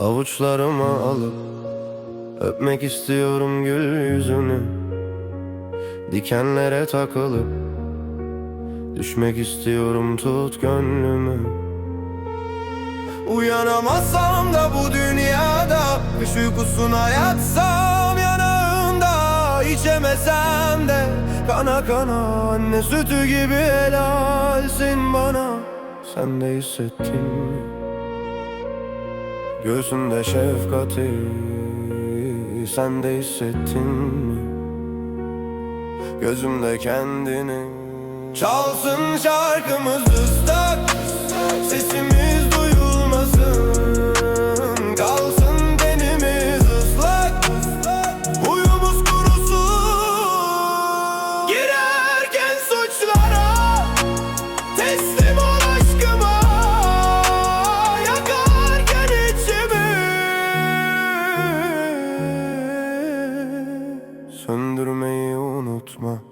Avuçlarıma alıp Öpmek istiyorum gül yüzünü. Dikenlere takılıp Düşmek istiyorum tut gönlümü. Uyanamazsam da bu dünyada Kış uykusuna yatsam yanağında İçemesem de kana kana Anne sütü gibi helalsin bana. Sen de hissettin mi? Göğsünde şefkati Sen de hissettin mi? Gözümde kendini Çalsın şarkımız ıslak Sesim my